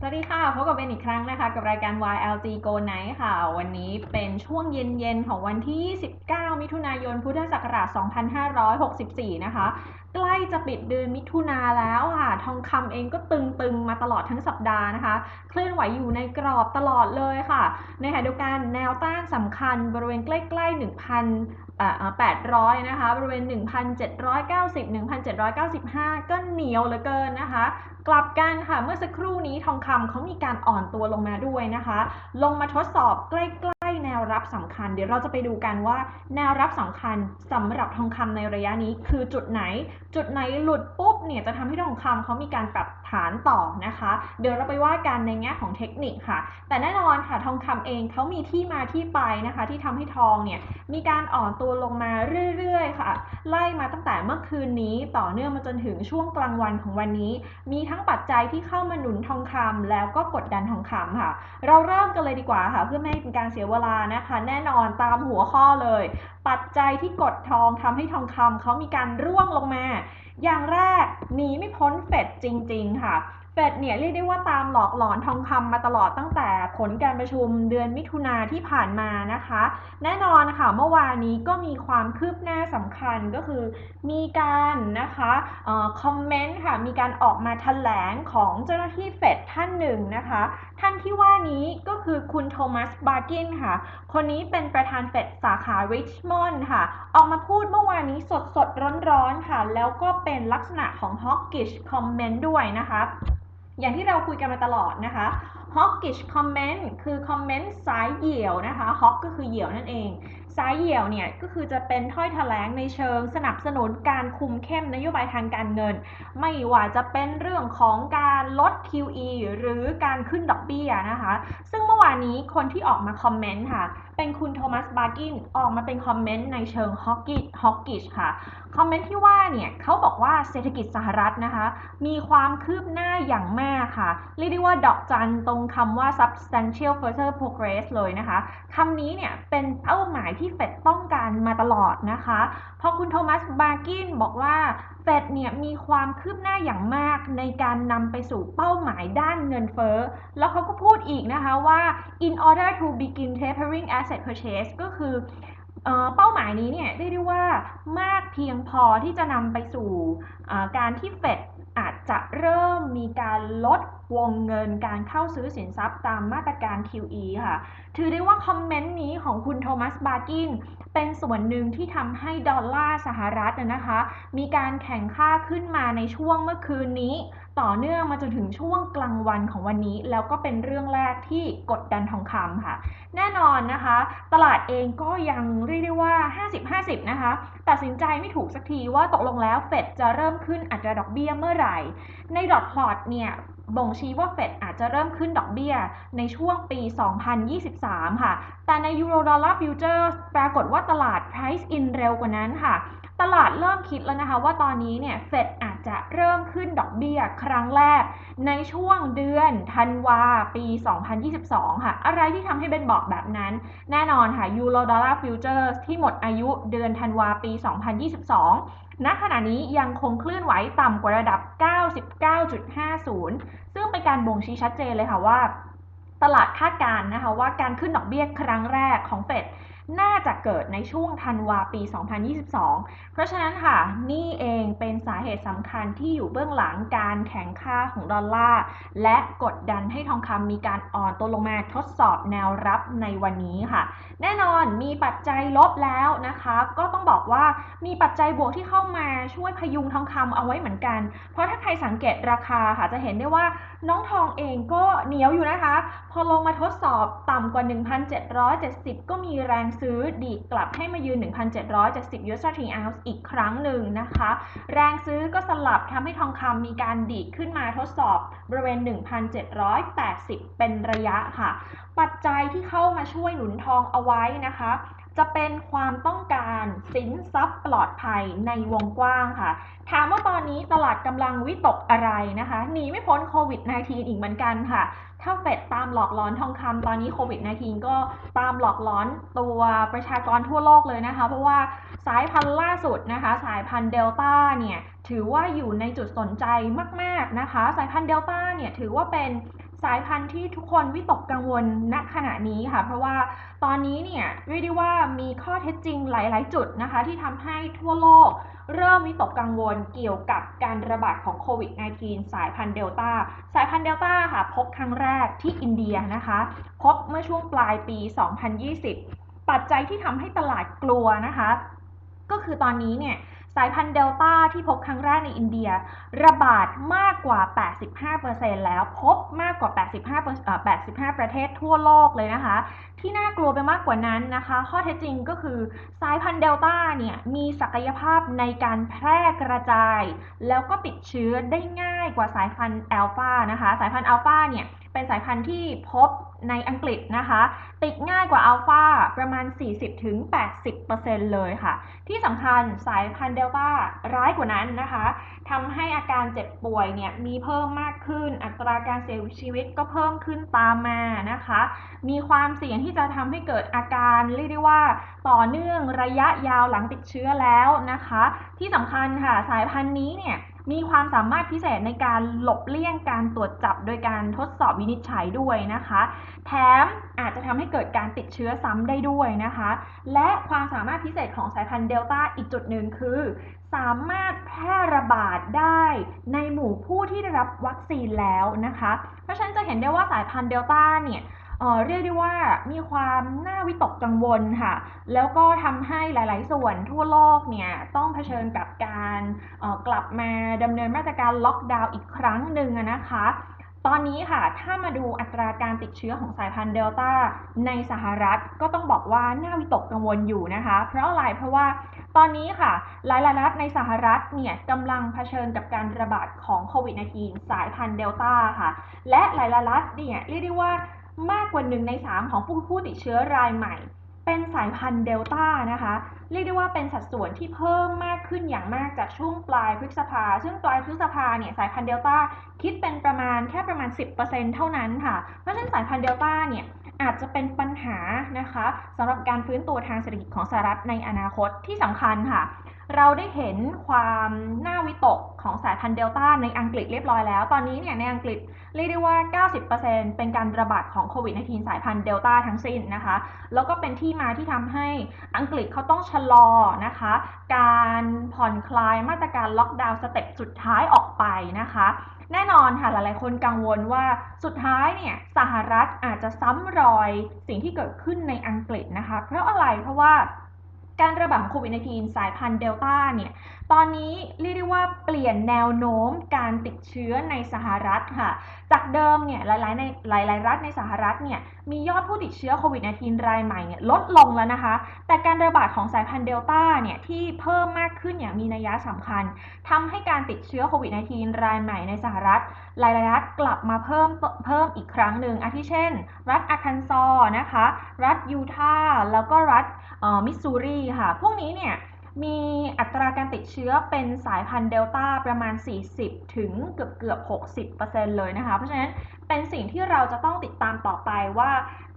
สวัสดีค่ะพบกับเบนอีกครั้งนะคะ กับรายการ YLG Go Night ค่ะ วันนี้เป็นช่วงเย็นๆ ของวันที่29มิถุนายน พุทธศักราช 2564 นะคะ ใกล้จะปิดเดือนมิถุนาแล้วค่ะ ทองคำเองก็ตึงๆ มาตลอดทั้งสัปดาห์นะคะ เคลื่อนไหวอยู่ในกรอบตลอดเลยค่ะ ในขณะเดียวกันแนวต้านสำคัญบริเวณใกล้ๆ 1,000 800 นะคะ บริเวณ 1,790 1,795 ก็เหนียวเหลือเกินนะคะ กลับกันค่ะเมื่อสักครู่นี้ทองคำเขามีการอ่อนตัวลงมาด้วยนะคะ ลงมาทดสอบใกล้ วรับสำคัญ เดี๋ยวเราจะไปดูกันว่า แนวรับสำคัญสำหรับทองคำในระยะนี้คือจุดไหน จุดไหนหลุดปุ๊บเนี่ยจะทำให้ทองคำเขามีการปรับฐานต่อนะคะ เดี๋ยวเราไปว่ากันในแง่ของเทคนิคค่ะ แต่แน่นอนค่ะทองคำเองเขามีที่มาที่ไปนะคะ ที่ทำให้ทองเนี่ยมีการอ่อนตัวลงมาเรื่อยๆค่ะ ไล่มาตั้งแต่เมื่อคืนนี้ต่อเนื่องมาจนถึงช่วงกลางวันของวันนี้ มีทั้งปัจจัยที่เข้ามาหนุนทองคำแล้วก็กดดันทองคำค่ะ เราเริ่มกันเลยดีกว่าค่ะ เพื่อไม่ให้เป็นการเสียเวลานะคะ แน่นอนตามหัวข้อเลย ปัจจัยที่กดทองทำให้ทองคำเขามีการร่วงลงมา อย่างแรกหนีไม่พ้นเฟดจริง ๆ ค่ะเฟดเนี่ยเรียกได้ว่าตามหลอกหลอนทองคำมาตลอดตั้งแต่ผลการประชุมเดือนมิถุนาที่ผ่านมานะคะ แน่นอนค่ะเมื่อวานนี้ก็มีความคืบหน้าสำคัญก็คือมีการนะคะคอมเมนต์ค่ะมีการออกมาแถลงของเจ้าหน้าที่เฟดท่านหนึ่งนะคะ ท่านที่ว่านี้ก็คือคุณโทมัสบาร์กินค่ะ คนนี้เป็นประธานเฟดสาขาริชมอนด์ค่ะ ออกมาพูดเมื่อวานนี้สดสดๆร้อนๆค่ะ แล้วก็เป็นลักษณะของ hawkish comment ด้วยนะคะ อย่างที่เราคุยกันมาตลอดนะคะ hawkish comment คือ comment สายเหี่ยวนะคะ hawk ก็คือเหี่ยวนั่นเอง สายเหี่ยวเนี่ยก็คือจะเป็นถ้อยแถลงในเชิงสนับสนุนการคุมเข้มนโยบายทางการเงิน ไม่ว่าจะเป็นเรื่องของการลด QE หรือการขึ้นดอกเบี้ยนะคะ ซึ่งเมื่อวานนี้คนที่ออกมาคอมเมนต์ค่ะ เป็นคุณโทมัสบาร์กินออกมาเป็นคอมเมนต์ในเชิงฮอกกิฮอกกิชค่ะ คอมเมนต์ที่ว่าเนี่ยเขาบอกว่าเศรษฐกิจสหรัฐนะคะ มีความคืบหน้าอย่างมากค่ะ เรียกได้ว่าดอกจันตรงคำว่า substantial further progress เลยนะคะคำนี้เนี่ยเป็นเป้าหมายที่เฟดต้องการมาตลอดนะคะพอคุณโทมัสบาร์กินบอกว่าเฟดเนี่ยมีความคืบหน้าอย่างมากในการนำไปสู่เป้าหมายด้านเงินเฟ้อแล้วเขาก็พูดอีกนะคะว่า in order to begin tapering as asset purchase ก็คือเออเป้าหมายนี้เนี่ยเรียกได้ว่ามากเพียงพอที่จะนำไปสู่การที่เฟดอาจจะเริ่มมีการลดวงเงินการเข้าซื้อสินทรัพย์ตามมาตรการ QE ค่ะ ถือได้ว่าคอมเมนต์นี้ของคุณโทมัส บาร์กิน เป็นส่วนหนึ่งที่ทำให้ดอลลาร์สหรัฐนะนะคะ มีการแข่งค่าขึ้นมาในช่วงเมื่อคืนนี้ ต่อเนื่องมาจนถึงช่วงกลางวันของวันนี้ แล้วก็เป็นเรื่องแรกที่กดดันทองคำค่ะ แน่นอนนะคะ ตลาดเองก็ยังเรียกได้ว่า 50-50 นะคะ ตัดสินใจไม่ถูกสักทีว่าตกลงแล้วเฟดจะเริ่มขึ้นอัตราดอกเบี้ยเมื่อไหร่ ในดอทพลอตเนี่ยบ่งชี้ว่าเฟดอาจจะเริ่มขึ้นดอกเบี้ยในช่วงปี 2023 ค่ะ แต่ใน Euro Dollar Futures ปรากฏว่าตลาด price in เร็วกว่านั้นค่ะ ตลาดเริ่มคิดแล้วนะคะว่าตอนนี้เนี่ยเฟดอาจจะเริ่มขึ้นดอกเบี้ยครั้งแรก ในช่วงเดือนธันวาปี 2022 ค่ะ อะไรที่ทำให้เบนบอกแบบนั้น แน่นอนค่ะ Euro Dollar Futures ที่หมดอายุเดือนธันวาปี 2022 ณ ขณะนี้ยังคงเคลื่อนไหวต่ำกว่าระดับ 99.50 ซึ่งเป็นการบ่งชี้ชัดเจนเลยค่ะว่า ตลาดคาดการณ์นะคะว่าการขึ้นดอกเบี้ยครั้งแรกของเฟด น่าจะเกิดในช่วงธันวาปี 2022 เพราะฉะนั้นค่ะ นี่เองเป็นสาเหตุสำคัญที่อยู่เบื้องหลังการแข่งค่าของดอลลาร์และกดดันให้ทองคำมีการอ่อนตัวลงมาทดสอบแนวรับ ในวันนี้ค่ะ แน่นอนมีปัจจัยลบแล้วนะคะ ก็ต้องบอกว่ามีปัจจัยบวกที่เข้ามาช่วยพยุงทองคำเอาไว้เหมือนกัน เพราะถ้าใครสังเกตราคาค่ะจะเห็นได้ว่าน้องทองเองก็เหนียวอยู่นะคะ พอลงมาทดสอบต่ำกว่า 1,770 ก็มีแรงซื้อดีดกลับให้มายืน 1,770 US dollar ounce อีกครั้งหนึ่งนะคะ แรงซื้อก็สลับทำให้ทองคำมีการดีดขึ้นมาทดสอบบริเวณ 1,780 เป็นระยะค่ะ ปัจจัยที่เข้ามาช่วยหนุนทองเอาไว้นะคะ จะเป็นความต้องการสินทรัพย์ปลอดภัยในวงกว้างค่ะ ถามว่าตอนนี้ตลาดกำลังวิตกอะไรนะคะหนีไม่พ้นโควิด -19 อีกเหมือนกันค่ะ ถ้าเฟดตามหลอกหลอนทองคำตอนนี้โควิด -19 ก็ตามหลอกหลอนตัวประชากรทั่วโลกเลยนะคะ เพราะว่าสายพันธุ์ล่าสุดนะคะ สายพันธุ์เดลต้าเนี่ยถือว่าอยู่ในจุดสนใจมาก ๆนะคะ สายพันธุ์เดลต้าเนี่ยถือว่าเป็น สายพันธุ์ที่ทุกคนวิตกกังวลณขณะนี้ค่ะ เพราะว่าตอนนี้เนี่ยเรียกได้ว่ามีข้อเท็จจริงหลาย ๆ จุดนะคะ ที่ทำให้ทั่วโลก เริ่มวิตกกังวลเกี่ยวกับการระบาดของโควิด -19 สายพันธุ์เดลต้าสายพันธุ์เดลต้าค่ะ พบครั้งแรกที่อินเดียนะคะ พบเมื่อช่วงปลายปี 2020 ปัจจัยที่ทำให้ตลาดกลัวนะคะ ก็คือตอนนี้เนี่ยายพันธุ์เดลต้าที่พบครั้งแรกในอินเดีย ระบาดมากกว่า 85%แล้วพบมากกว่า 85 85 ประเทศทั่วโลกเลยนะคะ ที่น่ากลัวไปมากกว่านั้นนะคะ ข้อเท็จจริงก็คือสายพันธุ์เดลต้าเนี่ยมีศักยภาพในการแพร่กระจาย แล้วก็ติดเชื้อได้ง่ายกว่าสายพันธุ์อัลฟานะคะ สายพันธุ์อัลฟาเนี่ยเป็นสายพันธุ์ที่พบ ในอังกฤษนะคะ ติดง่ายกว่าอัลฟาประมาณ 40-80%เลยค่ะ ที่สำคัญสายพันธุ์เดลต้าร้ายกว่านั้นนะคะทำให้อาการเจ็บป่วยเนี่ยมีเพิ่มมากขึ้น อัตราการเสียชีวิตก็เพิ่มขึ้นตามมานะคะ มีความเสี่ยงที่จะทำให้เกิดอาการเรียกได้ว่าต่อเนื่องระยะยาวหลังติดเชื้อแล้วนะคะ ที่สำคัญค่ะสายพันธุ์นี้เนี่ย มีความสามารถพิเศษในการหลบเลี่ยงการตรวจจับโดยการทดสอบวินิจฉัยด้วยนะคะ แถมอาจจะทำให้เกิดการติดเชื้อซ้ำได้ด้วยนะคะ และความสามารถพิเศษของสายพันธุ์เดลต้าอีกจุดหนึ่งคือ สามารถแพร่ระบาดได้ในหมู่ผู้ที่ได้รับวัคซีนแล้วนะคะ เพราะฉะนั้นจะเห็นได้ว่าสายพันธุ์เดลต้าเนี่ย เรียกได้ว่ามีความน่าวิตกกังวลค่ะ แล้วก็ทำให้หลาย ๆ ส่วนทั่วโลกเนี่ยต้องเผชิญกับการกลับมาดำเนินมาตรการล็อกดาวน์อีกครั้งหนึ่งนะคะ ตอนนี้ค่ะ ถ้ามาดูอัตราการติดเชื้อของสายพันธุ์เดลต้าในสหรัฐก็ต้องบอกว่าน่าวิตกกังวลอยู่นะคะ เพราะอะไรเพราะว่าตอนนี้ค่ะ หลายๆรัฐในสหรัฐเนี่ยกำลังเผชิญกับการระบาดของโควิด -19 สายพันธุ์เดลต้าค่ะ และหลายๆรัฐเนี่ยเรียกได้ว่า มากกว่าหนึ่งในสามของผู้ผู้ติดเชื้อรายใหม่ เป็นสายพันธุ์เดลต้านะคะ เรียกได้ว่าเป็นสัดส่วนที่เพิ่มมากขึ้นอย่างมากจากช่วงปลายพฤษภา ซึ่งปลายพฤษภาเนี่ยสายพันธุ์เดลต้าคิดเป็นประมาณแค่ประมาณ 10%เท่านั้นค่ะ เพราะฉะนั้นสายพันธุ์เดลต้าเนี่ยอาจจะเป็นปัญหานะคะสำหรับการฟื้นตัวทางเศรษฐกิจของสหรัฐในอนาคตที่สำคัญค่ะ เราได้เห็นความน่าวิตก ของสายพันธุ์เดลต้าในอังกฤษเรียบร้อยแล้ว ตอนนี้เนี่ยในอังกฤษเรียกได้ว่า 90%เป็นการระบาดของโควิด -19 สายพันธุ์เดลต้าทั้งสิ้นนะคะ แล้วก็เป็นที่มาที่ทำให้อังกฤษเขาต้องชะลอนะคะ การผ่อนคลายมาตรการล็อกดาวน์สเต็ปสุดท้ายออกไปนะคะแน่นอนค่ะหลายๆ คนกังวลว่าสุดท้ายเนี่ยสหรัฐอาจจะซ้ำรอยสิ่งที่เกิดขึ้นในอังกฤษนะคะ เพราะอะไรเพราะว่า การระบาดของโควิด -19 สายพันธุ์เดลต้าเนี่ย ตอนนี้เรียกได้ว่าเปลี่ยนแนวโน้มการติดเชื้อในสหรัฐค่ะ จากเดิมเนี่ยหลายๆในหลายๆ รัฐในสหรัฐเนี่ยมียอดผู้ติดเชื้อโควิด -19 รายใหม่เนี่ยลดลงแล้วนะคะ แต่การระบาดของสายพันธุ์เดลต้าเนี่ยที่เพิ่มมากขึ้นอย่างมีนัยสำคัญทำให้การติดเชื้อโควิด -19 รายใหม่ในสหรัฐ หลายๆรัฐกลับมาเพิ่มเพิ่มอีกครั้งหนึ่งอาทิเช่น รัฐอาคันซอนะคะ รัฐยูทาห์แล้วก็รัฐ มิสซูรีค่ะ พวกนี้เนี่ยมีอัตราการติดเชื้อเป็นสายพันธุ์เดลต้าประมาณ 40 ถึงเกือบเกือบ 60%เลยนะคะ เพราะฉะนั้นเป็นสิ่งที่เราจะต้องติดตามต่อไปว่า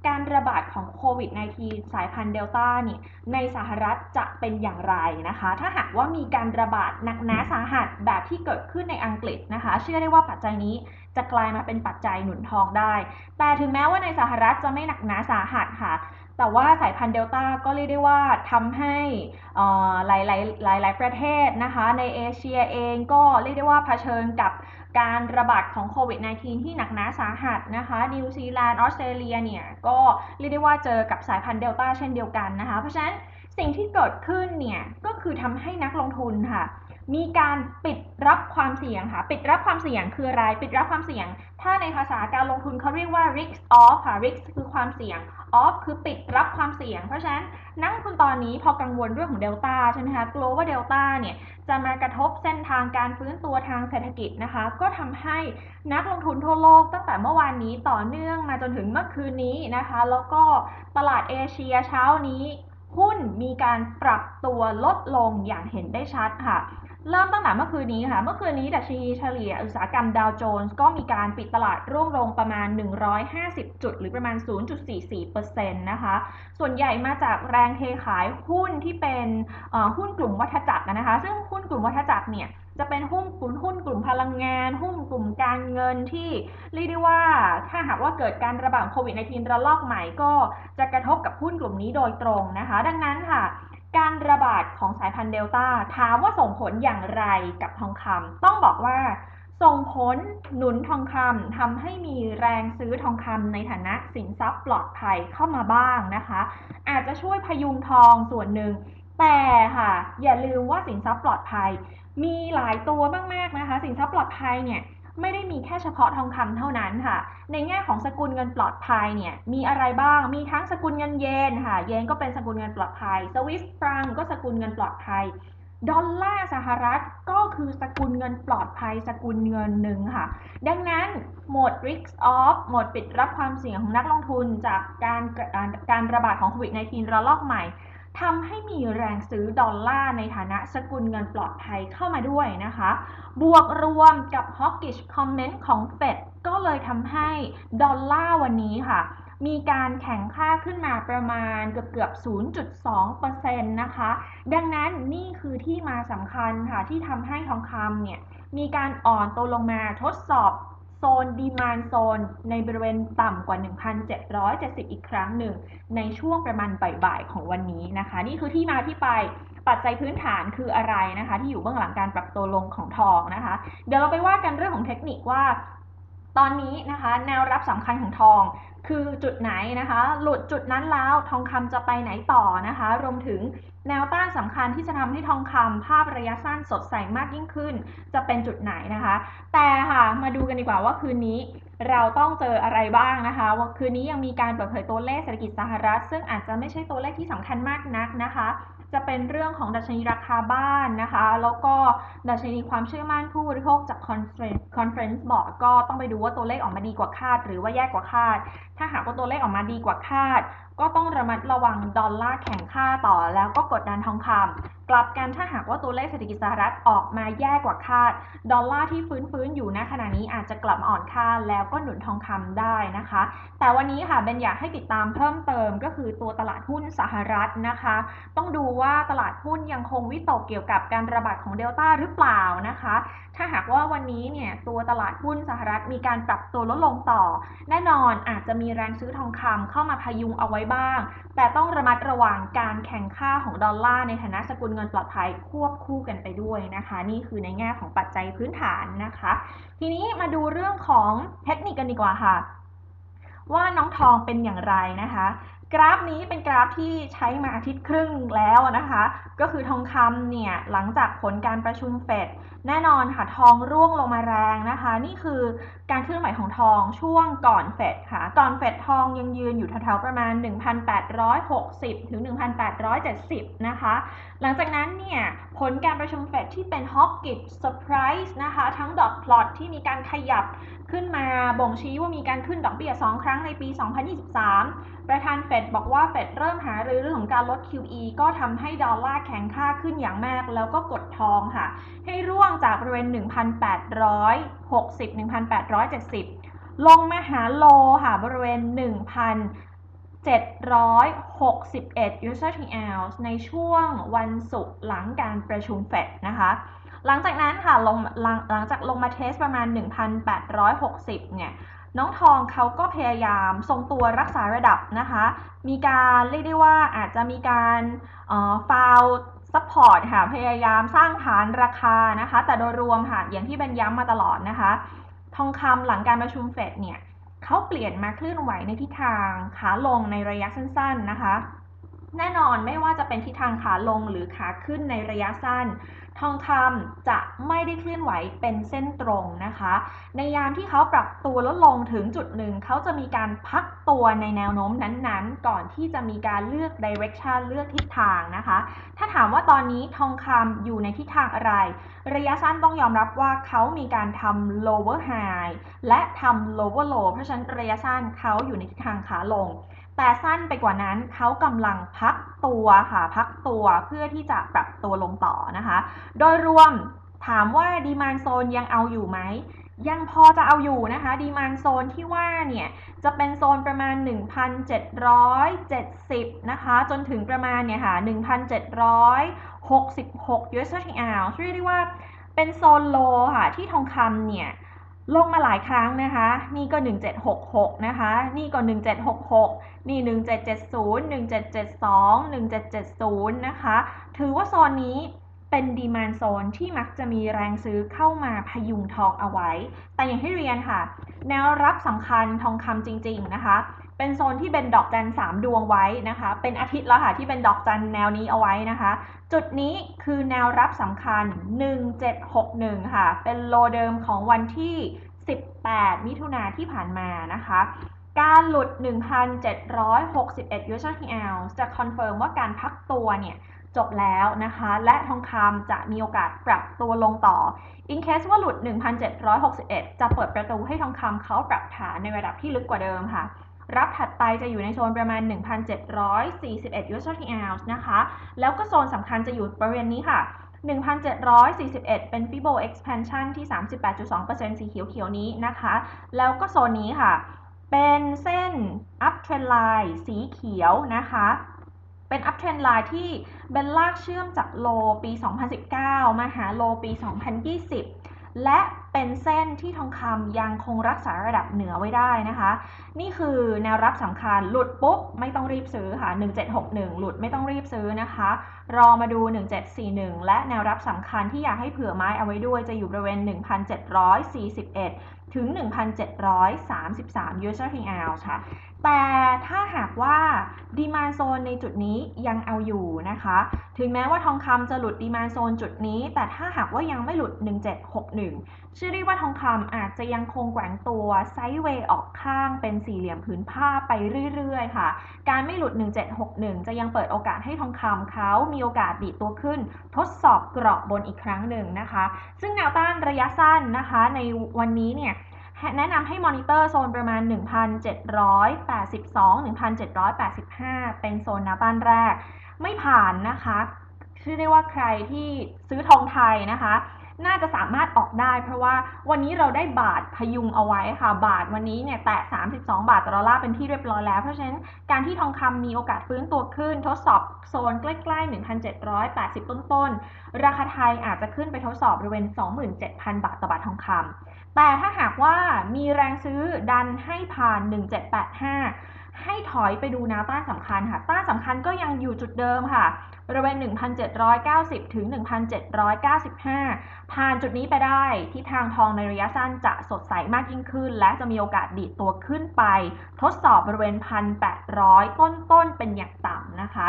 การระบาดของโควิด -19 สายพันธุ์เดลต้าเนี่ยในสหรัฐจะเป็นอย่างไรนะคะ ถ้าหากว่ามีการระบาดหนักหนาสาหัสแบบที่เกิดขึ้นในอังกฤษนะคะ เชื่อได้ว่าปัจจัยนี้จะกลายมาเป็นปัจจัยหนุนทองได้ แต่ถึงแม้ว่าในสหรัฐจะไม่หนักหนาสาหัสค่ะ แต่ว่าสายพันธุ์เดลต้าก็เรียกได้ว่าทำให้หลายหลายหลายหลายประเทศนะคะในเอเชียเองก็เรียกได้ว่าเผชิญกับการระบาดของโควิด -19 ที่หนักหนาสาหัสนะคะนิวซีแลนด์ออสเตรเลียเนี่ยก็เรียกได้ว่าเจอกับสายพันธุ์เดลต้าเช่นเดียวกันนะคะ เพราะฉะนั้นสิ่งที่เกิดขึ้นเนี่ยก็คือทำให้นักลงทุนค่ะ มีการปิดรับความเสี่ยงค่ะ ปิดรับความเสี่ยงคืออะไร ปิดรับความเสี่ยง ถ้าในภาษาการลงทุนเขาเรียกว่า risk off ค่ะ risk คือความเสี่ยง off คือปิดรับความเสี่ยง เพราะฉะนั้นนักลงทุนตอนนี้พอกังวลเรื่องของเดลต้าใช่ไหมคะ กลัวว่าเดลต้าเนี่ยจะมากระทบเส้นทางการฟื้นตัวทางเศรษฐกิจนะคะ ก็ทำให้นักลงทุนทั่วโลกตั้งแต่เมื่อวานนี้ต่อเนื่องมาจนถึงเมื่อคืนนี้นะคะ แล้วก็ตลาดเอเชียเช้านี้หุ้นมีการปรับตัวลดลงอย่างเห็นได้ชัดค่ะ เริ่มตั้งแต่เมื่อคืนนี้ค่ะ เมื่อคืนนี้ดัชนีเฉลี่ยอุตสาหกรรมดาวโจนส์ก็มีการปิดตลาดร่วงลงประมาณ 150 จุด หรือประมาณ 0.44%นะคะ ส่วนใหญ่มาจากแรงเทขายหุ้นที่เป็นหุ้นกลุ่มวัฏจักรนะคะ ซึ่งหุ้นกลุ่มวัฏจักรเนี่ยจะเป็นหุ้นกลุ่มหุ้นกลุ่มพลังงาน หุ้นกลุ่มการเงินที่เรียกได้ว่าถ้าหากว่าเกิดการระบาดโควิด -19 ระลอกใหม่ก็จะกระทบกับหุ้นกลุ่มนี้โดยตรงนะคะ ดังนั้นค่ะ การระบาดของสายพันธุ์เดลต้าถามว่าส่งผลอย่างไรกับทองคำต้องบอกว่า ส่งผลหนุนทองคำทำให้มีแรงซื้อทองคำในฐานะสินทรัพย์ปลอดภัยเข้ามาบ้างนะคะ อาจจะช่วยพยุงทองส่วนหนึ่ง แต่ค่ะอย่าลืมว่าสินทรัพย์ปลอดภัย มีหลายตัวมากๆนะคะ สินทรัพย์ปลอดภัยเนี่ย ไม่ได้มีแค่เฉพาะทองคำเท่านั้นค่ะ ในแง่ของสกุลเงินปลอดภัยเนี่ยมีอะไรบ้าง มีทั้งสกุลเงินเยนค่ะ เยนก็เป็นสกุลเงินปลอดภัย สวิสฟรังก็สกุลเงินปลอดภัย ดอลลาร์สหรัฐก็คือสกุลเงินปลอดภัย สกุลเงินหนึ่งค่ะ ดังนั้นโหมด risk off โหมดปิดรับความเสี่ยงของนักลงทุนจากการการระบาดของโควิด -19 ระลอกใหม่ ทำให้มีแรงซื้อดอลลาร์ในฐานะสกุลเงินปลอดภัยเข้ามาด้วยนะคะ บวกรวมกับ hawkish comment ของ Fed ก็เลยทำให้ดอลลาร์วันนี้ค่ะ มีการแข่งค่าขึ้นมาประมาณเกือบเกือบ 0.2%นะคะ ดังนั้นนี่คือที่มาสำคัญค่ะ ที่ทำให้ทองคำเนี่ย มีการอ่อนตัวลงมาทดสอบ โซนดีมานโซนในบริเวณต่ำกว่า 1,770 อีกครั้งหนึ่ง ในช่วงประมาณบ่ายๆของวันนี้นะคะ นี่คือที่มาที่ไปปัจจัยพื้นฐานคืออะไรนะคะ ที่อยู่เบื้องหลังการปรับตัวลงของทองนะคะ เดี๋ยวเราไปว่ากันเรื่องของเทคนิคว่าตอนนี้นะคะแนวรับสำคัญของทอง คือจุดไหนนะคะ หลุดจุดนั้นแล้วทองคำจะไปไหนต่อนะคะ รวมถึงแนวต้านสำคัญที่จะทำให้ทองคำภาพระยะสั้นสดใสมากยิ่งขึ้น จะเป็นจุดไหนนะคะ แต่ค่ะมาดูกันดีกว่าว่าคืนนี้เราต้องเจออะไรบ้างนะคะว่าคืนนี้ยังมีการเปิดเผยตัวเลขเศรษฐกิจสหรัฐ ซึ่งอาจจะไม่ใช่ตัวเลขที่สำคัญมากนักนะคะ จะเป็นเรื่องของดัชนีราคาบ้านนะคะ แล้วก็ดัชนีความเชื่อมั่นผู้บริโภคจาก Conference Board ก็ต้องไปดูว่าตัวเลขออกมาดีกว่าคาด หรือว่าแย่กว่าคาด ถ้าหากว่าตัวเลขออกมาดีกว่าคาด ก็ต้องระมัดระวังดอลลาร์แข็งค่าต่อแล้วก็กดดันทองคำกลับกันถ้าหากว่าตัวเลขเศรษฐกิจสหรัฐออกมาแย่กว่าคาด ดอลลาร์ที่ฟื้นๆอยู่ณขณะนี้อาจจะกลับมาอ่อนค่าแล้วก็หนุนทองคำได้นะคะ แต่วันนี้ค่ะเบนอยากให้ติดตามเพิ่มเติมก็คือตัวตลาดหุ้นสหรัฐนะคะ ต้องดูว่าตลาดหุ้นยังคงวิตกเกี่ยวกับการระบาดของเดลต้าหรือเปล่านะคะ ถ้าหากว่าวันนี้เนี่ยตัวตลาดหุ้นสหรัฐมีการปรับตัวลดลงต่อ แน่นอนอาจจะมีแรงซื้อทองคำเข้ามาพยุงเอาไว้บ้าง แต่ต้องระมัดระวังการแข่งค่าของดอลลาร์ในฐานะสกุลเงินปลอดภัยควบคู่กันไปด้วยนะคะ นี่คือในแง่ของปัจจัยพื้นฐานนะคะ ทีนี้มาดูเรื่องของเทคนิคกันดีกว่าค่ะ ว่าน้องทองเป็นอย่างไรนะคะ กราฟนี้เป็นกราฟที่ใช้มาอาทิตย์ครึ่งแล้วนะคะ ก็คือทองคำเนี่ยหลังจากผลการประชุมเฟดแน่นอนค่ะทองร่วงลงมาแรงนะคะ นี่คือการเคลื่อนไหวของทองช่วงก่อนเฟดค่ะ ก่อนเฟดทองยังยืนอยู่แถวๆประมาณ 1,860 ถึง 1,870 นะคะ หลังจากนั้นเนี่ยผลการประชุมเฟดที่เป็น Hawkish Surprise นะคะ ทั้งดอทพลอตที่มีการขยับ ขึ้นมาบ่งชี้ว่ามีการขึ้นดอกเบี้ย 2 ครั้งในปี 2023 ประธานเฟดบอกว่าเฟดเริ่มหารือเรื่องของการลด QE ก็ทำให้ดอลลาร์แข็งค่าขึ้นอย่างมาก แล้วก็กดทองค่ะ ให้ร่วงจากบริเวณ 1,860 1,870 ลงมาหาโลค่ะบริเวณ 1,761 user t ounce ในช่วงวันศุกร์หลังการประชุมเฟดนะคะ หลังจากนั้นค่ะลงหลังหลังจากลงมาเทสประมาณ 1,860 เนี่ยน้องทองเขาก็พยายามทรงตัวรักษาระดับนะคะ มีการเรียกได้ว่าอาจจะมีการฟาวซัพพอร์ตค่ะ พยายามสร้างฐานราคานะคะ แต่โดยรวมค่ะ อย่างที่เป็นย้ำมาตลอดนะคะ ทองคำหลังการประชุมเฟดเนี่ยเขาเปลี่ยนมาเคลื่อนไหวในทิศทางขาลงในระยะสั้นๆนะคะ แน่นอนไม่ว่าจะเป็นทิศทางขาลงหรือขาขึ้นในระยะสั้น ทองคำจะไม่ได้เคลื่อนไหวเป็นเส้นตรงนะคะ ในยามที่เขาปรับตัวลดลงถึงจุดหนึ่ง เขาจะมีการพักตัวในแนวโน้มนั้นๆ ก่อนที่จะมีการเลือก direction เลือกทิศทางนะคะ ถ้าถามว่าตอนนี้ทองคำอยู่ในทิศทางอะไร ระยะสั้นต้องยอมรับว่าเขามีการทำ lower high และทำ lower low เพราะฉะนั้นระยะสั้นเขาอยู่ในทิศทางขาลง แต่สั้นไปกว่านั้นเขากำลังพักตัวค่ะพักตัวเพื่อที่จะปรับตัวลงต่อนะคะ โดยรวมถามว่าดีมานโซนยังเอาอยู่ไหมยังพอจะเอาอยู่นะคะดีมานโซนที่ว่าเนี่ยจะเป็นโซนประมาณ 1,770 นะคะ จนถึงประมาณเนี่ยค่ะ 1,766 US ounce เรียกได้ว่าเป็นโซนโลค่ะที่ทองคำเนี่ย ลงมาหลายครั้งนะคะ นี่ก็ 1766 นะคะ นี่ก็ 1766 นี่ 1770 1772 1770 นะคะ ถือว่าโซนนี้เป็นดีมานโซนที่มักจะมีแรงซื้อเข้ามาพยุงทองเอาไว้ แต่อย่างที่เรียนค่ะ แนวรับสำคัญทองคำจริง ๆ นะคะ เป็นโซนที่เป็นดอกจันสามดวงไว้นะคะ เป็นอาทิตย์แล้วค่ะที่เป็นดอกจันแนวนี้เอาไว้นะคะ จุดนี้คือแนวรับสำคัญ 1761 ค่ะ เป็นโลเดิมของวันที่ 18 มิถุนาที่ผ่านมานะคะการหลุด 1,761 USDT จะคอนเฟิร์มว่าการพักตัวเนี่ยจบแล้วนะคะ และทองคำจะมีโอกาสปรับตัวลงต่อ in case ว่าหลุด 1,761 จะเปิดประตูให้ทองคำเขาปรับฐานในระดับที่ลึกกว่าเดิมค่ะ รับถัดไปจะอยู่ในโซนประมาณ 1,741 USD ounce นะคะ แล้วก็โซนสำคัญจะอยู่บริเวณนี้ค่ะ 1,741 เป็น Fibo expansion ที่ 38.2%สีเขียวๆนี้นะคะ แล้วก็โซนนี้ค่ะ เป็นเส้น up trend line สีเขียวนะคะเป็น up trend line ที่เป็นลากเชื่อมจากโลปี 2019 มาหาโลปี 2020 และ เป็นเส้นที่ทองคำยังคงรักษาระดับเหนือไว้ได้นะคะ นี่คือแนวรับสำคัญหลุดปุ๊บ ไม่ต้องรีบซื้อค่ะ 1761 หลุดไม่ต้องรีบซื้อนะคะ รอมาดู 1741 และแนวรับสำคัญที่อยากให้เผื่อไม้เอาไว้ด้วยจะอยู่บริเวณ 1741 ถึง 1,733 USD ounce ค่ะ แต่ถ้าหากว่าดีมาโซนในจุดนี้ยังเอาอยู่นะคะ ถึงแม้ว่าทองคำจะหลุดดีมาโซนจุดนี้ แต่ถ้าหากว่ายังไม่หลุด 1761 ชื่อได้ว่าทองคำอาจจะยังคงแกว่งตัวไซด์เวย์ออกข้างเป็นสี่เหลี่ยมผืนผ้าไปเรื่อยๆ ค่ะ การไม่หลุด 1761 จะยังเปิดโอกาสให้ทองคำเขามีโอกาสดีดตัวขึ้น ทดสอบกราะบนอีกครั้งหนึ่งนะคะ ซึ่งแนวต้านระยะสั้นนะคะ ในวันนี้เนี่ย แนะนำให้มอนิเตอร์โซนประมาณ 1,782 1,785 เป็นโซนแนวต้านแรก ไม่ผ่านนะคะชื่อได้ว่าใครที่ซื้อทองไทยนะคะ น่าจะสามารถออกได้ เพราะว่าวันนี้เราได้บาทพยุงเอาไว้ค่ะ บาทวันนี้เนี่ยแตะ 32 บาทต่อดอลลาร์เป็นที่เรียบร้อยแล้ว เพราะฉะนั้นการที่ทองคำมีโอกาสฟื้นตัวขึ้น ทดสอบโซนใกล้ๆ 1,780 ต้นๆ ราคาไทยอาจจะขึ้นไปทดสอบบริเวณ 27,000 บาทต่อบาททองคำ แต่ถ้าหากว่ามีแรงซื้อดันให้ผ่าน 1785 ให้ถอยไปดูแนวต้านสำคัญค่ะ ต้านสำคัญก็ยังอยู่จุดเดิมค่ะ บริเวณ 1,790 ถึง 1,795 ผ่านจุดนี้ไปได้ ทิศทางทองในระยะสั้นจะสดใสมากยิ่งขึ้น และจะมีโอกาสดีดตัวขึ้นไป ทดสอบบริเวณ 1,800 ต้นๆ เป็นอย่างต่ำนะคะ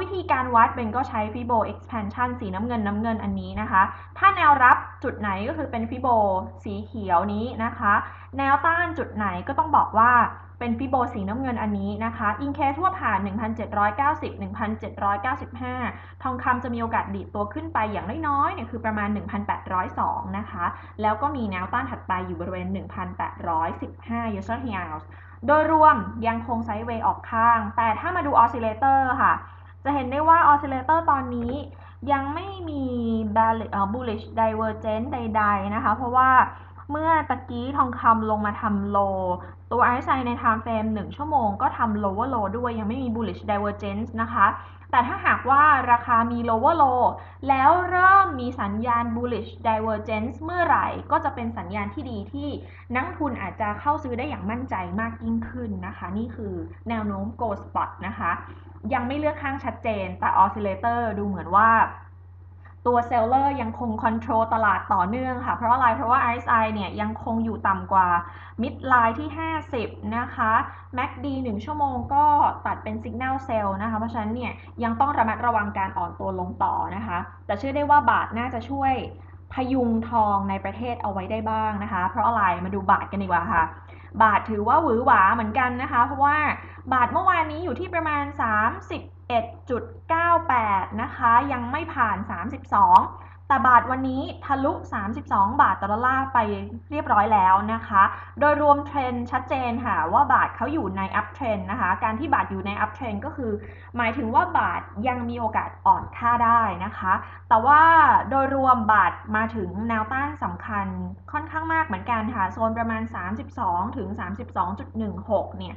วิธีการวัดเบนก็ใช้ Fibo expansion สีน้ำเงินน้ำเงินอันนี้นะคะ ถ้าแนวรับจุดไหนก็คือเป็น Fibo สีเขียวนี้นะคะ แนวต้านจุดไหนก็ต้องบอกว่า เป็นฟิโบสีน้ำเงินอันนี้นะคะ อินเคสว่าผ่าน 1,790 1,795 ทองคำจะมีโอกาสดีดตัวขึ้นไปอย่างน้อยๆเนี่ยคือประมาณ 1,802 นะคะ แล้วก็มีแนวต้านถัดไปอยู่บริเวณ 1,815 u s d ounce โดยรวมยังคงไซด์เวย์ออกข้าง แต่ถ้ามาดูออสซิเลเตอร์ค่ะ จะเห็นได้ว่าออสซิเลเตอร์ตอนนี้ยังไม่มี bullish divergence ใด ๆ นะคะ เพราะว่าเมื่อตะกี้ทองคำลงมาทำโล ตัว RSI ใน time frame 1 ชั่วโมงก็ทำ lower low ด้วยยังไม่มี bullish divergence นะคะ แต่ถ้าหากว่าราคามี lower low แล้วเริ่มมีสัญญาณ bullish divergence เมื่อไหร่ก็จะเป็นสัญญาณที่ดีที่นักทุนอาจจะเข้าซื้อได้อย่างมั่นใจมากยิ่งขึ้นนะคะ นี่คือแนวโน้ม go spot นะคะ ยังไม่เลือกข้างชัดเจนแต่ oscillator ดูเหมือนว่า ตัวเซลเลอร์ยังคงคอนโทรลตลาดต่อเนื่องค่ะ เพราะอะไร เพราะว่า RSI เนี่ยยังคงอยู่ต่ำกว่า mid line ที่ 50 นะคะ MACD 1 ชั่วโมงก็ตัดเป็น signal sell นะคะ เพราะฉะนั้นเนี่ยยังต้องระมัดระวังการอ่อนตัวลงต่อนะคะ แต่เชื่อได้ว่าบาทน่าจะช่วยพยุงทองในประเทศเอาไว้ได้บ้างนะคะ เพราะอะไร มาดูบาทกันดีกว่าค่ะ บาทถือว่าหวือหวาเหมือนกันนะคะ เพราะว่าบาทเมื่อวานนี้อยู่ที่ประมาณ 30 11.98 นะคะ ยังไม่ผ่าน 32 แต่บาทวันนี้ทะลุ 32 บาทต่อดอลลาร์ไปเรียบร้อยแล้วนะคะ โดยรวมเทรนชัดเจนค่ะว่าบาทเขาอยู่ในอัพเทรนนะคะ การที่บาทอยู่ในอัพเทรนก็คือ หมายถึงว่าบาทยังมีโอกาสอ่อนค่าได้นะคะ แต่ว่าโดยรวมบาทมาถึงแนวต้านสำคัญค่อนข้างมากเหมือนกันค่ะ โซนประมาณ 32 ถึง 32.16 เนี่ย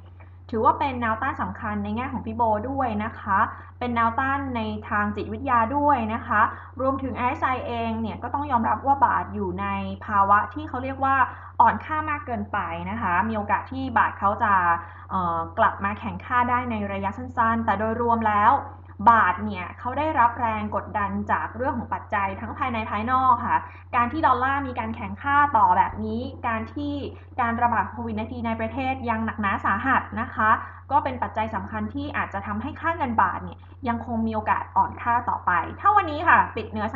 ถือว่าเป็นแนวต้านสำคัญในแง่ของฟิโบด้วยนะคะ เป็นแนวต้านในทางจิตวิทยาด้วยนะคะ รวมถึง RSI เองเนี่ยก็ต้องยอมรับว่าบาทอยู่ในภาวะที่เขาเรียกว่าอ่อนค่ามากเกินไปนะคะ มีโอกาสที่บาทเขาจะกลับมาแข่งค่าได้ในระยะสั้นๆ แต่โดยรวมแล้ว บาทเนี่ยเขาได้รับแรงกดดันจากเรื่องของปัจจัยทั้งภายในภายนอกค่ะ การที่ดอลลาร์มีการแข่งค่าต่อแบบนี้ การที่การระบาดโควิด -19 ในประเทศยังหนักหนาสาหัสนะคะ ก็เป็นปัจจัยสำคัญที่อาจจะทำให้ค่าเงินบาทเนี่ยยังคงมีโอกาสอ่อนค่าต่อไป ถ้าวันนี้ค่ะ ปิดเหนือ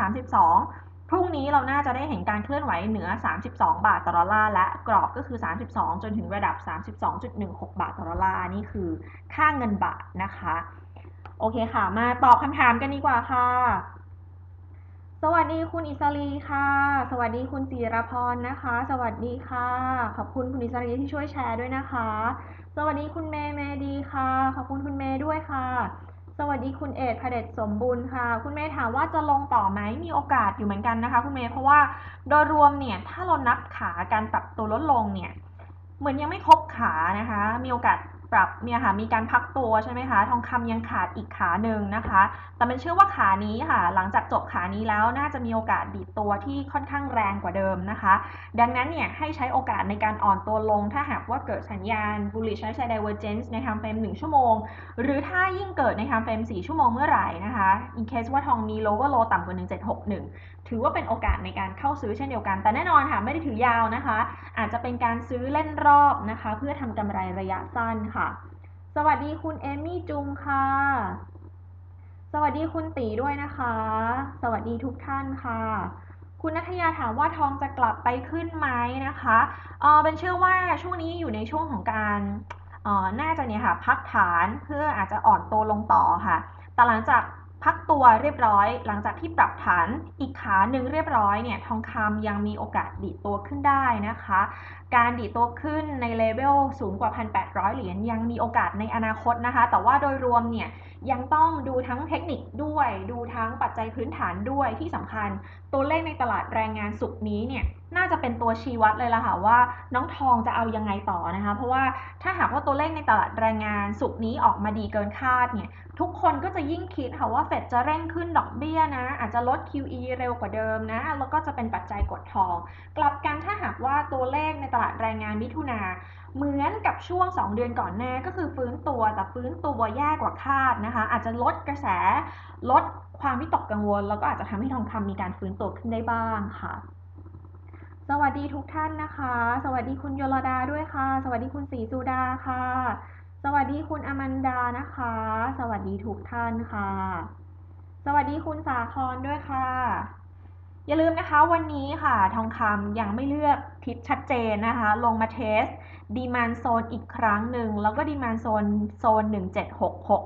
32 พรุ่งนี้เราน่าจะได้เห็นการเคลื่อนไหวเหนือ 32 บาทต่อดอลลาร์และกรอบก็คือ 32 จนถึงระดับ 32.16 บาทต่อดอลลาร์นี่คือค่าเงินบาทนะคะ โอเคค่ะ มาตอบคำถามกันดีกว่าค่ะ สวัสดีคุณอิสรีค่ะ สวัสดีคุณจิรพรนะคะ สวัสดีค่ะ ขอบคุณคุณอิสรีที่ช่วยแชร์ด้วยนะคะ สวัสดีคุณเมย์เมดีค่ะ ขอบคุณคุณเมย์ด้วยค่ะ สวัสดีคุณเอกพเดชสมบูรณ์ค่ะ คุณเมย์ถามว่าจะลงต่อไหมมีโอกาสอยู่เหมือนกันนะคะ คุณเมย์เพราะว่าโดยรวมเนี่ยถ้าเรานับขาการปรับตัวลดลงเนี่ยเหมือนยังไม่ครบขานะคะ มีโอกาส ปรับเนี่ยค่ะมีการพักตัวใช่ไหมคะทองคำยังขาดอีกขาหนึ่งนะคะ แต่มันเชื่อว่าขานี้ค่ะ หลังจากจบขานี้แล้วน่าจะมีโอกาสดีดตัวที่ค่อนข้างแรงกว่าเดิมนะคะ ดังนั้นเนี่ยให้ใช้โอกาสในการอ่อนตัวลง ถ้าหากว่าเกิดสัญญาณ bullish ใช้ divergence ใน time frame 1ชั่วโมง หรือถ้ายิ่งเกิดใน time frame 4ชั่วโมงเมื่อไหร่นะคะ in case ว่าทองมี lower low ต่ำกว่า 1761 ถือว่าเป็นโอกาสในการเข้าซื้อเช่นเดียวกัน แต่แน่นอนค่ะไม่ได้ถือยาวนะคะ อาจจะเป็นการซื้อเล่นรอบนะคะ เพื่อทำกำไรระยะสั้นค่ะ สวัสดีคุณเอมี่จุงค่ะ สวัสดีคุณตีด้วยนะคะ สวัสดีทุกท่านค่ะคุณนัทยาถามว่าทองจะกลับไปขึ้นไหมนะคะเออเป็นเชื่อว่าช่วงนี้อยู่ในช่วงของการเออน่าจะเนี่ยค่ะพักฐานเพื่ออาจจะอ่อนตัวลงต่อค่ะ แต่หลังจาก พักตัวเรียบร้อย หลังจากที่ปรับฐานอีกขาหนึ่งเรียบร้อยเนี่ยทองคำยังมีโอกาสดีดตัวขึ้นได้นะคะการดีดตัวขึ้นในเลเวลสูงกว่า 1,800 เหรียญยังมีโอกาสในอนาคตนะคะ แต่ว่าโดยรวมเนี่ยยังต้องดูทั้งเทคนิคด้วย ดูทั้งปัจจัยพื้นฐานด้วยที่สำคัญ ตัวเลขในตลาดแรงงานสุกนี้เนี่ยน่าจะเป็นตัวชี้วัดเลยล่ะค่ะว่าน้องทองจะเอายังไงต่อนะคะ เพราะว่าถ้าหากว่าตัวเลขในตลาดแรงงานสุกนี้ออกมาดีเกินคาดเนี่ยทุกคนก็จะยิ่งคิดค่ะว่าเฟดจะเร่งขึ้นดอกเบี้ยนะ อาจจะลด QE เร็วกว่าเดิมนะ แล้วก็จะเป็นปัจจัยกดทอง กลับกันถ้าหากว่าตัวเลขในตลาดแรงงานมิถุนาเหมือนกับช่วง 2 เดือนก่อนหน้าก็คือฟื้นตัวแต่ฟื้นตัวแย่กว่าคาดนะคะ อาจจะลดกระแสลดความวิตกกังวล แล้วก็อาจจะทำให้ทองคำมีการฟื้นตัวขึ้นได้บ้างค่ะ สวัสดีทุกท่านนะคะ สวัสดีคุณโยลดาด้วยค่ะ สวัสดีคุณศรีสุดาค่ะ สวัสดีคุณอมันดานะคะ สวัสดีทุกท่านค่ะ สวัสดีคุณสาครด้วยค่ะอย่าลืมนะคะวันนี้ค่ะทองคำยังไม่เลือก ทิศชัดเจนนะคะ ลงมาเทสดีมานโซนอีกครั้งหนึ่ง แล้วก็ดีมานโซนโซน 1766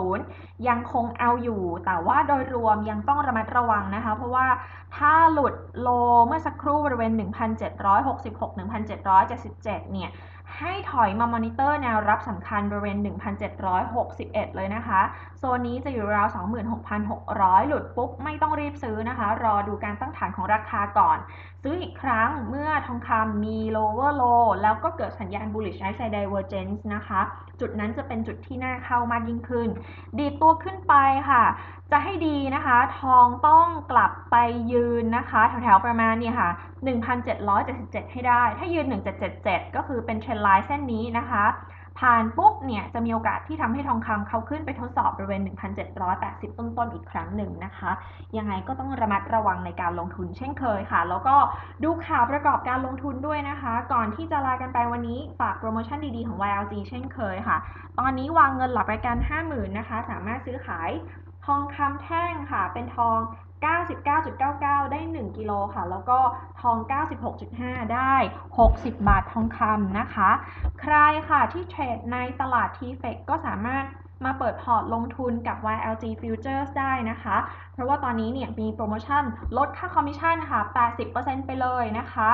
1770 ยังคงเอาอยู่ แต่ว่าโดยรวมยังต้องระมัดระวังนะคะ เพราะว่าถ้าหลุดโลเมื่อสักครู่บริเวณ 1,766 1,777 เนี่ย ให้ถอยมามอนิเตอร์แนวรับสำคัญบริเวณ 1,761 เลยนะคะ โซนนี้จะอยู่ราว 26,600 หลุดปุ๊บ ไม่ต้องรีบซื้อนะคะ รอดูการตั้งฐานของราคาก่อน ซื้ออีกครั้งเมื่อทองคำมี lower low แล้วก็เกิดสัญญาณ bullish side divergence นะคะ จุดนั้นจะเป็นจุดที่น่าเข้ามากยิ่งขึ้น ดีดตัวขึ้นไปค่ะ จะให้ดีนะคะ ทองต้องกลับไปยืนนะคะ แถวๆประมาณเนี่ยค่ะ 1,777 ให้ได้ ถ้ายืน 1777 ก็คือเป็นเทรนไลน์เส้นนี้นะคะ ผ่านปุ๊บเนี่ยจะมีโอกาสที่ทำให้ทองคำเขาขึ้นไปทดสอบบริเวณ 1,780 ต้นๆ อีกครั้งหนึ่งนะคะ ยังไงก็ต้องระมัดระวังในการลงทุนเช่นเคยค่ะ แล้วก็ดูข่าวประกอบการลงทุนด้วยนะคะ ก่อนที่จะลากันไปวันนี้ฝากโปรโมชั่นดีๆของ YLG เช่นเคยค่ะ ตอนนี้วางเงินหลักประกัน 50,000นะคะ สามารถซื้อขาย ทองคำแท่งค่ะ เป็นทอง 99.99 ได้ 1 กิโลค่ะ แล้วก็ทอง 96.5 ได้ 60 บาททองคำนะคะ ใครค่ะที่เทรดในตลาด t f e x ก็สามารถมาเปิดพอร์ตลงทุนกับ YLG Futures ได้นะคะ ราะว่าตอนนี้เนี่ยมีโปรโมชั่นลดค่าคอมมิชชั่นค่ะ 80%ไปเลยนะคะ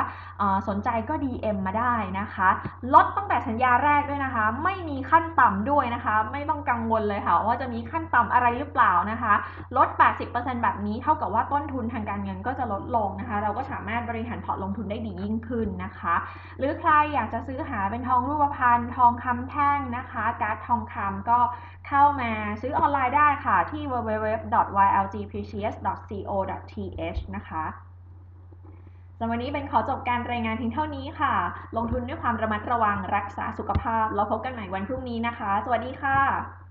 สนใจก็ DM มาได้นะคะ ลดตั้งแต่สัญญาแรกด้วยนะคะ ไม่มีขั้นต่ำด้วยนะคะ ไม่ต้องกังวลเลยค่ะ ว่าจะมีขั้นต่ำอะไรหรือเปล่านะคะ ลด 80%แบบนี้เท่ากับว่าต้นทุนทางการเงินก็จะลดลงนะคะ เราก็สามารถบริหารพอร์ตลงทุนได้ดียิ่งขึ้นนะคะ หรือใครอยากจะซื้อหาเป็นทองรูปพรรณทองคำแท่งนะคะ การ์ดทองคำก็เข้ามาซื้อออนไลน์ได้ค่ะที่ www.ylg www.ylgprecious.co.th นะคะสำหรับวันนี้เป็นขอจบการรายงานเพียงเท่านี้ค่ะ ลงทุนด้วยความระมัดระวังรักษาสุขภาพ แล้วพบกันใหม่วันพรุ่งนี้นะคะ สวัสดีค่ะ